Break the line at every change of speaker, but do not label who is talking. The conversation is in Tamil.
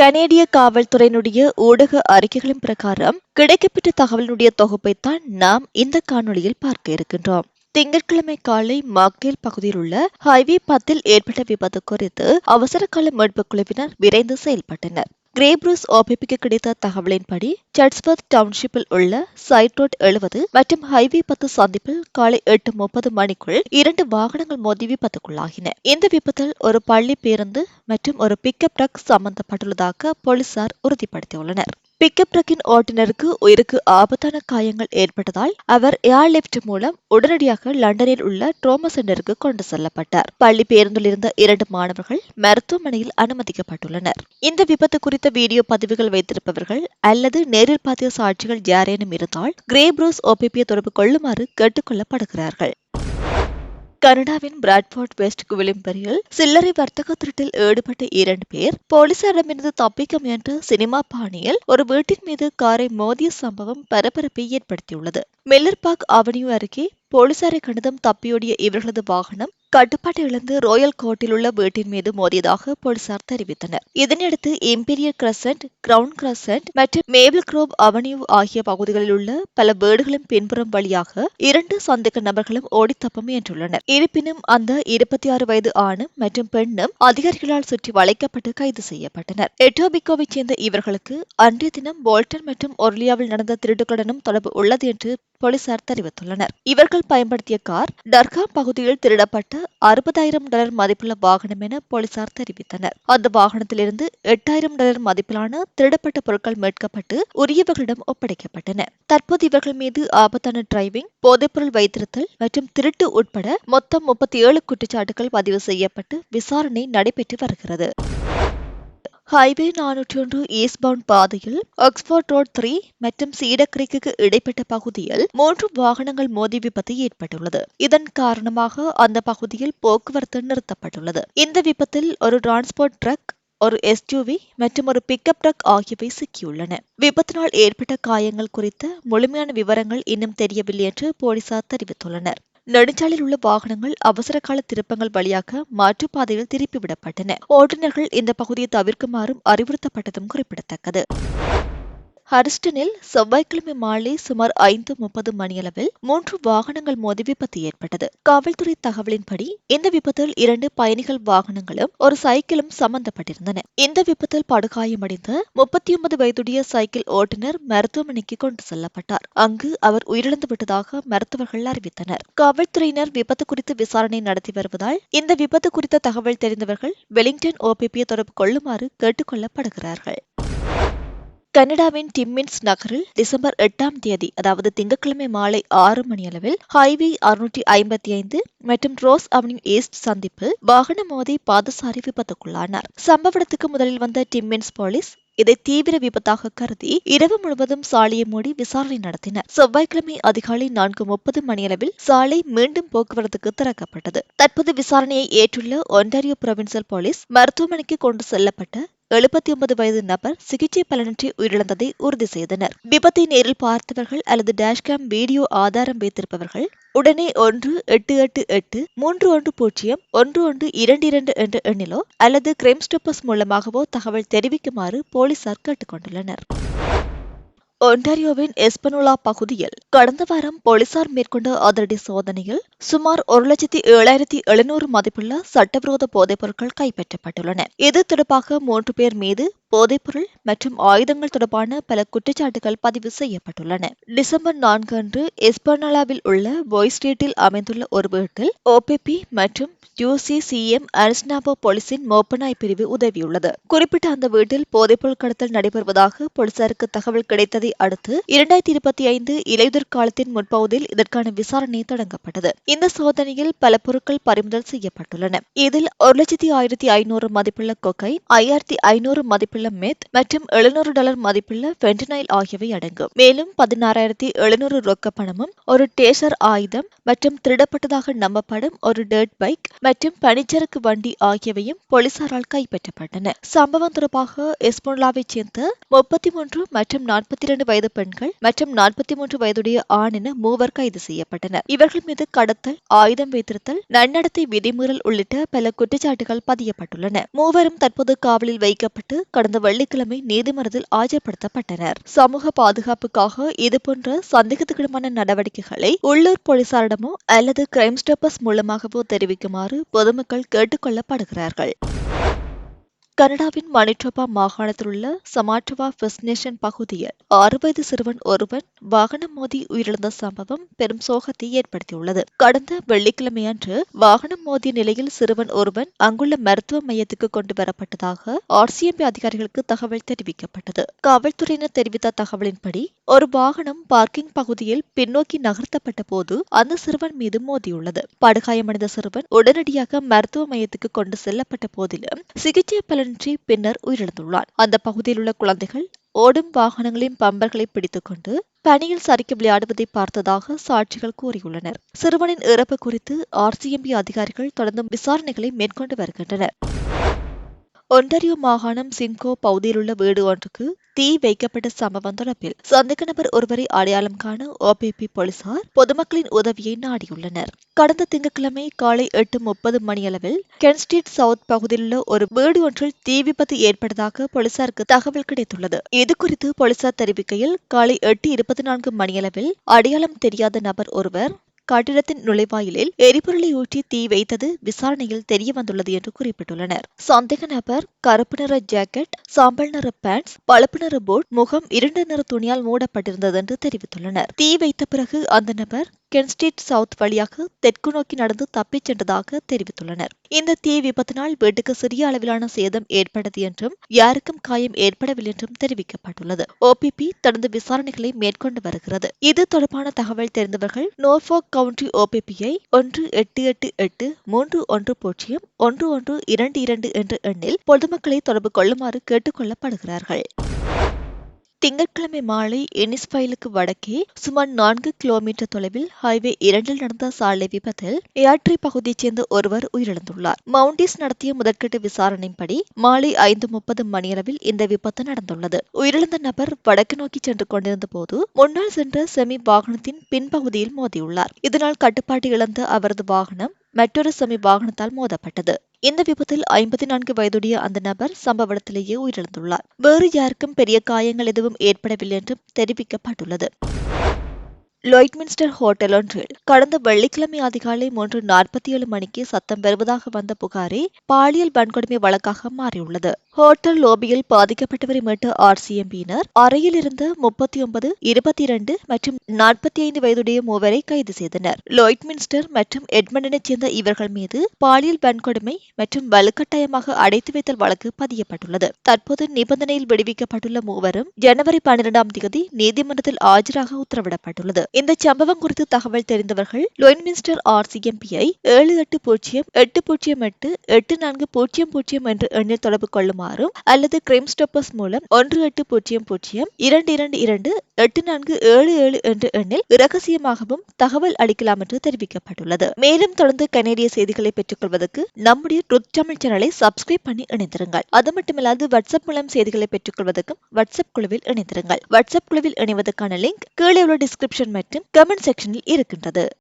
கனேடிய காவல்துறையினுடைய ஊடக அறிக்கைகளின் பிரகாரம் கிடைக்கப்பெற்ற தகவலினுடைய தொகுப்பைத்தான் நாம் இந்த காணொளியில் பார்க்க இருக்கின்றோம். திங்கட்கிழமை காலை மாக்டேல் பகுதியில் உள்ள ஹைவே பத்தில் ஏற்பட்ட விபத்து குறித்து அவசர கால மீட்பு குழுவினர் விரைந்து செயல்பட்டனர். கிரேப்ரூஸ் ஓபிபிக்கு கிடைத்த தகவலின்படி சட்ஸ்பர்த் டவுன்ஷிப்பில் உள்ள சைட் ரோட் எழுபது மற்றும் ஹைவே பத்து சந்திப்பில் காலை எட்டு முப்பது மணிக்குள் இரண்டு வாகனங்கள் மோதி விபத்துக்குள்ளாகின இந்த விபத்தில் ஒரு பள்ளி பேருந்து மற்றும் ஒரு பிக்கப் ட்ரக் சம்பந்தப்பட்டுள்ளதாக போலீசார் உறுதிப்படுத்தியுள்ளனர் பிக்கப் ட்ரக்கின் ஓட்டுநருக்கு உயிருக்கு ஆபத்தான காயங்கள் ஏற்பட்டதால் அவர் ஏர்லிப்ட் மூலம் உடனடியாக லண்டனில் உள்ள ட்ரோமா சென்டருக்கு கொண்டு செல்லப்பட்டார். பள்ளி பேருந்தில் இருந்த இரண்டு மாணவர்கள் மருத்துவமனையில் அனுமதிக்கப்பட்டுள்ளனர். இந்த விபத்து குறித்த வீடியோ பதிவுகள் வைத்திருப்பவர்கள் அல்லது நேரில் பார்த்த சாட்சிகள் யாரேனும் இருந்தால் கிரே புரூஸ் ஓபிபியை தொடர்பு கொள்ளுமாறு கேட்டுக்கொள்ளப்படுகிறார்கள். கனடாவின் பிராட்ஃபோர்ட் வெஸ்ட் குவிலிம்பரியில் சில்லறை வர்த்தக திருட்டில் ஈடுபட்ட இரண்டு பேர் போலீசாரிடமிருந்து தப்பிக்க முயன்ற சினிமா பாணியில் ஒரு வீட்டின் மீது காரை மோதிய சம்பவம் பரபரப்பை ஏற்படுத்தியுள்ளது. மில்லர் பார்க் அவென்யூ அருகே போலீசாரை கண்டதும் தப்பியோடிய இவர்களது வாகனம் கட்டுப்பாட்டை இழந்து ராயல் கோர்ட்டில் உள்ள வீட்டின் மீது மோதியதாக போலீசார் தெரிவித்தனர். இதனையடுத்து இம்பீரியல் கிரசன்ட் கிரவுன் கிரசன்ட் மற்றும் மேபிள் குரோப் அவென்யூ ஆகிய பகுதிகளில் உள்ள பல வீடுகளின் பின்புறம் வழியாக இரண்டு சந்தேக நபர்களும் ஓடித்தப்ப முயன்றுள்ளனர். இருப்பினும் அந்த இருபத்தி ஆறு வயது ஆணும் மற்றும் பெண்ணும் அதிகாரிகளால் சுற்றி வளைக்கப்பட்டு கைது செய்யப்பட்டனர். எட்டோபிகோவைச் சேர்ந்த இவர்களுக்கு அன்றைய தினம் போல்டன் மற்றும் ஒர்லியாவில் நடந்த திருட்டுகளுடனும் தொடர்பு உள்ளது என்று போலீசார் தெரிவித்துள்ளனர். இவர்கள் பயன்படுத்திய கார் டர்கா பகுதியில் திருடப்பட்ட அறுபதாயிரம் டாலர் மதிப்புள்ள வாகனம் என போலீசார் தெரிவித்தனர். அந்த வாகனத்திலிருந்து எட்டாயிரம் டாலர் மதிப்பிலான திருடப்பட்ட பொருட்கள் மீட்கப்பட்டு உரியவர்களிடம் ஒப்படைக்கப்பட்டன. தற்போது இவர்கள் மீது ஆபத்தான டிரைவிங் போதைப்பொருள் வைத்திருத்தல் மற்றும் திருட்டு உட்பட மொத்தம் முப்பத்தி ஏழு குற்றச்சாட்டுகள் பதிவு செய்யப்பட்டு விசாரணை நடைபெற்று வருகிறது. ஹைவே நானூற்றி ஒன்று ஈஸ்ட் பவுண்ட் பாதையில் ஆக்ஸ்போர்ட் ரோட் த்ரீ மற்றும் சீடர் இடைப்பட்ட பகுதியில் மூன்று வாகனங்கள் மோதி விபத்து ஏற்பட்டுள்ளது. இதன் காரணமாக அந்த பகுதியில் போக்குவரத்து நிறுத்தப்பட்டுள்ளது. இந்த விபத்தில் ஒரு டிரான்ஸ்போர்ட் ட்ரக் ஒரு எஸ்யூவி மற்றும் ஒரு பிக்கப் ட்ரக் ஆகியவை சிக்கியுள்ளன. விபத்தினால் ஏற்பட்ட காயங்கள் குறித்த முழுமையான விவரங்கள் இன்னும் தெரியவில்லை என்று போலீசார் தெரிவித்துள்ளனர். நெடுஞ்சாலையில் உள்ள வாகனங்கள் அவசர கால திருப்பங்கள் வழியாக மாற்றுப்பாதையில் திருப்பிவிடப்பட்டன. ஓட்டுநர்கள் இந்த பகுதியை தவிர்க்குமாறும் அறிவுறுத்தப்பட்டதும் குறிப்பிடத்தக்கது. ஹரிஸ்டனில் செவ்வாய்க்கிழமை மாலை சுமார் ஐந்து முப்பது மணியளவில் மூன்று வாகனங்கள் மோதி விபத்து ஏற்பட்டது. காவல்துறை தகவலின்படி இந்த விபத்தில் இரண்டு பயணிகள் வாகனங்களும் ஒரு சைக்கிளும் சம்பந்தப்பட்டிருந்தன. இந்த விபத்தில் படுகாயமடைந்த முப்பத்தி ஒன்பது வயதுடைய சைக்கிள் ஓட்டுநர் மருத்துவமனைக்கு கொண்டு செல்லப்பட்டார். அங்கு அவர் உயிரிழந்து விட்டதாக மருத்துவர்கள் அறிவித்தனர். காவல்துறையினர் விபத்து குறித்து விசாரணை நடத்தி வருவதால் இந்த விபத்து குறித்த தகவல் தெரிந்தவர்கள் வெலிங்டன் ஓபிபியை தொடர்பு கொள்ளுமாறு கேட்டுக்கொள்ளப்படுகிறார்கள். கனடாவின் டிம்மின்ஸ் நகரில் டிசம்பர் எட்டாம் தேதி அதாவது திங்கட்கிழமை மாலை ஆறு மணியளவில் ஹைவே அறுநூற்றி ஐம்பத்தி ஐந்து மற்றும் ரோஸ் அவென்யூ ஈஸ்ட் சந்திப்பில் வாகன மோதி பாதசாரி விபத்துக்குள்ளானார். சம்பவ இடத்துக்கு முதலில் வந்த டிம்மின்ஸ் போலீஸ் இதை தீவிர விபத்தாக கருதி இரவு முழுவதும் சாலையை மூடி விசாரணை நடத்தினர். செவ்வாய்க்கிழமை அதிகாலை நான்கு முப்பது மணியளவில் சாலை மீண்டும் போக்குவரத்துக்கு திறக்கப்பட்டது. தற்போது விசாரணையை ஏற்றுள்ள ஒன்டாரியோ புரொவின்சியல் போலீஸ் மருத்துவமனைக்கு கொண்டு செல்லப்பட்ட எழுபத்தி ஒன்பது வயது நபர் சிகிச்சை பலனின்றி உயிரிழந்ததை உறுதி செய்தனர். விபத்தை நேரில் பார்த்தவர்கள் அல்லது டேஷ்கேம் வீடியோ ஆதாரம் வைத்திருப்பவர்கள் உடனே ஒன்று எட்டு எட்டு எட்டு மூன்று ஒன்று பூஜ்ஜியம் ஒன்று ஒன்று இரண்டு இரண்டு என்ற எண்ணிலோ அல்லது கிரைம் ஸ்டோப்பர்ஸ் மூலமாகவோ தகவல் தெரிவிக்குமாறு போலீசார் கேட்டுக்கொண்டுள்ளனர். ஒன்டாரியோவின் எஸ்பனுலா பகுதியில் கடந்த வாரம் போலீசார் மேற்கொண்ட அதிரடி சோதனையில் சுமார் ஒரு லட்சத்தி ஏழாயிரத்தி எழுநூறு மதிப்புள்ள சட்டவிரோத போதைப் பொருட்கள் கைப்பற்றப்பட்டுள்ளன. இது தொடர்பாக மூன்று பேர் மீது போதைப்பொருள் மற்றும் ஆயுதங்கள் தொடர்பான பல குற்றச்சாட்டுகள் பதிவு செய்யப்பட்டுள்ளன. டிசம்பர் நான்கு அன்று எஸ்பர்னலாவில் உள்ள பாய் ஸ்ட்ரீட்டில் அமைந்துள்ள ஒரு வீட்டில் ஓபிபி மற்றும் யூசிசிஎம் அரிஸ்னாபோ போலீசின் மோப்பனாய் பிரிவு உதவியுள்ளது. குறிப்பிட்ட அந்த வீட்டில் போதைப்பொருள் கடத்தல் நடைபெறுவதாக போலீசாருக்கு தகவல் கிடைத்ததை அடுத்து இரண்டாயிரத்தி இருபத்தி ஐந்து இலையுதிர் காலத்தின் முற்பகுதியில் இதற்கான விசாரணை தொடங்கப்பட்டது. இந்த சோதனையில் பல பொருட்கள் பறிமுதல் செய்யப்பட்டுள்ளன. இதில் ஒரு லட்சத்தி ஆயிரத்தி ஐநூறு மதிப்புள்ள கொக்கை ஐயாயிரத்தி ஐநூறு மதிப்புள்ள மதிப்புள்ள மெத் மற்றும் எழுநூறு டாலர் மதிப்புள்ள பென்டனைல் ஆகியவை அடங்கும். மேலும் பதினாறாயிரத்தி எழுநூறு ரொக்க பணமும் ஒரு டேசர் ஆயுதம் மற்றும் திருடப்பட்டதாக நம்பப்படும் ஒரு டேர்ட் பைக் மற்றும் பனிச்சரக்கு வண்டி ஆகியவையும் போலீசாரால் கைப்பற்றப்பட்டன. சம்பவம் தொடர்பாக எஸ்போன்லாவைச் சேர்ந்த முப்பத்தி மூன்று மற்றும் நாற்பத்தி இரண்டு வயது பெண்கள் மற்றும் நாற்பத்தி மூன்று வயதுடைய ஆண் என மூவர் கைது செய்யப்பட்டனர். இவர்கள் மீது கடத்தல் ஆயுதம் வைத்திருத்தல் நன்னடத்தை விதிமீறல் உள்ளிட்ட பல குற்றச்சாட்டுகள் பதியப்பட்டுள்ளன. மூவரும் தற்போது காவலில் வைக்கப்பட்டு கடந்த வெள்ளிக்கிழமை நீதிமன்றத்தில் ஆஜர்படுத்தப்பட்டனர். சமூக பாதுகாப்புக்காக இதுபோன்ற சந்தேகத்துக்கிடமான நடவடிக்கைகளை உள்ளூர் போலீசாரிடமோ அல்லது கிரைம் ஸ்டாப்பர்ஸ் மூலமாகவோ தெரிவிக்குமாறு பொதுமக்கள் கேட்டுக்கொள்ளப்படுகிறார்கள் கனடாவின் மணிட்டோபா மாகாணத்தில் உள்ள சமாட்டோவா ஃபர்ஸ்ட் நேஷன் பகுதியில் ஆறு வயது சிறுவன் ஒருவன் வாகனம் மோதி உயிரிழந்த சம்பவம் பெரும் சோகத்தை ஏற்படுத்தியுள்ளது. கடந்த வெள்ளிக்கிழமையன்று வாகனம் மோதிய நிலையில் சிறுவன் ஒருவன் அங்குள்ள மருத்துவ மையத்துக்கு கொண்டு வரப்பட்டதாக ஆர்சிஎம்பி அதிகாரிகளுக்கு தகவல் தெரிவிக்கப்பட்டது. காவல்துறையினர் தெரிவித்த தகவலின்படி ஒரு வாகனம் பார்க்கிங் பகுதியில் பின்னோக்கி நகர்த்தப்பட்ட போது அந்த சிறுவன் மீது மோதியுள்ளது. படுகாயமடைந்த சிறுவன் உடனடியாக மருத்துவ மையத்துக்கு கொண்டு செல்லப்பட்ட போதிலும் சிகிச்சை பலனின்றி பின்னர் உயிரிழந்துள்ளார். அந்த பகுதியில் உள்ள குழந்தைகள் ஓடும் வாகனங்களின் பம்பர்களை பிடித்துக்கொண்டு பனியில் சரிக்க விளையாடுவதை பார்த்ததாக சாட்சிகள் கூறியுள்ளனர். சிறுவனின் இறப்பு குறித்து ஆர்சிஎம்பி அதிகாரிகள் தொடர்ந்து விசாரணைகளை மேற்கொண்டு வருகின்றனர். ஒன்டாரியோ மாகாணம் சிங்கோ பகுதியில் உள்ள வீடு ஒன்றுக்கு தீ வைக்கப்பட்ட சம்பவம் தொடர்பில் சந்தேக நபர் ஒருவரை அடையாளம் காண ஓபிபி போலீசார் பொதுமக்களின் உதவியை நாடியுள்ளனர். கடந்த திங்கட்கிழமை காலை எட்டு முப்பது மணியளவில் கென்ஸ்ட்ரீட் சவுத் பகுதியில் உள்ள ஒரு வீடு ஒன்றில் தீ விபத்து ஏற்பட்டதாக போலீசாருக்கு தகவல் கிடைத்துள்ளது. இது குறித்து போலீசார் தெரிவிக்கையில் காலை எட்டு இருபத்தி நான்கு மணியளவில் அடையாளம் தெரியாத நபர் ஒருவர் கட்டிடத்தின் நுழைவாயிலில் எரிபொருளை ஊற்றி தீ வைத்தது விசாரணையில் தெரியவந்துள்ளது என்று குறிப்பிட்டுள்ளனர். சந்தேக நபர் கருப்பு நிற ஜாக்கெட் சாம்பல் நிற பேண்ட்ஸ் பழுப்பு நிற போட் முகம் இரண்டு நிற துணியால் மூடப்பட்டிருந்தது என்று தெரிவித்துள்ளனர். தீ வைத்த பிறகு அந்த நபர் கென்ஸ்ட்ரீட் சவுத் வழியாக தெற்கு நோக்கி நடந்து தப்பிச் சென்றதாக தெரிவித்துள்ளனர். இந்த தீ விபத்தினால் வீட்டுக்கு சிறிய அளவிலான சேதம் ஏற்பட்டது என்றும் யாருக்கும் காயம் ஏற்படவில்லை என்றும் தெரிவிக்கப்பட்டுள்ளது. ஓபிபி தொடர்ந்து விசாரணைகளை மேற்கொண்டு வருகிறது. இது தொடர்பான தகவல் தெரிந்தவர்கள் நோர்ஃபோக் கவுண்டி ஓபிபியை ஒன்று எட்டு எட்டு எட்டு மூன்று ஒன்று பூஜ்ஜியம் ஒன்று ஒன்று இரண்டு இரண்டு என்ற எண்ணில் பொதுமக்களை தொடர்பு கொள்ளுமாறு கேட்டுக் கொள்ளப்படுகிறார்கள். திங்கட்கிழமை மாலை எனிஸ்பைலுக்கு வடக்கே சுமார் நான்கு கிலோமீட்டர் தொலைவில் ஹைவே இரண்டில் நடந்த சாலை விபத்தில் ஏற்றி பகுதியைச் சேர்ந்த ஒருவர் உயிரிழந்துள்ளார். மவுண்டிஸ் நடத்திய முதற்கட்ட விசாரணையின்படி மாலை ஐந்து முப்பது மணியளவில் இந்த விபத்து நடந்துள்ளது. உயிரிழந்த நபர் வடக்கு நோக்கி சென்று கொண்டிருந்த போது முன்னால் சென்ற செமி வாகனத்தின் பின்பகுதியில் மோதியுள்ளார். இதனால் கட்டுப்பாட்டு இழந்த அவரது வாகனம் மற்றொரு செமி வாகனத்தால் மோதப்பட்டது. இந்த விபத்தில் ஐம்பத்தி நான்கு வயதுடைய அந்த நபர் சம்பவ இடத்திலேயே உயிரிழந்துள்ளார். வேறு யாருக்கும் பெரிய காயங்கள் எதுவும் ஏற்படவில்லை என்றும் தெரிவிக்கப்பட்டுள்ளது. லொய்ட்மின்ஸ்டர் ஹோட்டல் ஒன்றில் கடந்த வெள்ளிக்கிழமை அதிகாலை மூன்று நாற்பத்தி ஏழு மணிக்கு சத்தம் பெறுவதாக வந்த புகாரே பாலியல் வன்கொடுமை வழக்காக மாறியுள்ளது. ஹோட்டல் லோபியில் பாதிக்கப்பட்டவரை மீட்ட ஆர்சிஎம்பியினர் அறையில் இருந்த முப்பத்தி ஒன்பது இருபத்தி இரண்டு மற்றும் நாற்பத்தி ஐந்து வயதுடைய மூவரை கைது செய்தனர். லொய்ட்மின்ஸ்டர் மற்றும் எட்மண்டனைச் சேர்ந்த இவர்கள் மீது பாலியல் வன்கொடுமை மற்றும் வலுக்கட்டாயமாக அடைத்து வைத்தல் வழக்கு பதியப்பட்டுள்ளது. தற்போது நிபந்தனையில் விடுவிக்கப்பட்டுள்ள மூவரும் ஜனவரி பன்னிரெண்டாம் தேதி நீதிமன்றத்தில் ஆஜராக உத்தரவிடப்பட்டுள்ளது. இந்த சம்பவம் குறித்து தகவல் தெரிந்தவர்கள் லொயின்மின்ஸ்டர் ஆர்சிஎம்பியை ஏழு எட்டு பூஜ்ஜியம் எட்டு பூஜ்ஜியம் எட்டு எட்டு நான்கு பூஜ்ஜியம் பூஜ்ஜியம் என்ற எண்ணில் தொடர்பு கொள்ளுமாறும் அல்லது கிரைம் ஸ்டாப்பர்ஸ் மூலம் ஒன்று எட்டு பூஜ்ஜியம் பூஜ்ஜியம் இரண்டு இரண்டு இரண்டு எட்டு நான்கு ஏழு ஏழு என்ற எண்ணில் இரகசியமாகவும் தகவல் அளிக்கலாம் என்று தெரிவிக்கப்பட்டுள்ளது. மேலும் தொடர்ந்து கனேடிய செய்திகளை பெற்றுக் கொள்வதற்கு நம்முடைய ட்ருத் தமிழ் சேனலை சப்ஸ்கிரைப் பண்ணி இணைந்திருங்கள். அது மட்டுமில்லாது வாட்ஸ்அப் மூலம் செய்திகளை பெற்றுக் கொள்வதற்கும் வாட்ஸ்அப் குழுவில் இணைந்திருங்கள். வாட்ஸ்அப் குழுவில் இணைவதற்கான லிங்க் கீழே உள்ள டிஸ்கிரிப்ஷன் மற்றும் கமெண்ட் செக்ஷனில் இருக்கின்றது.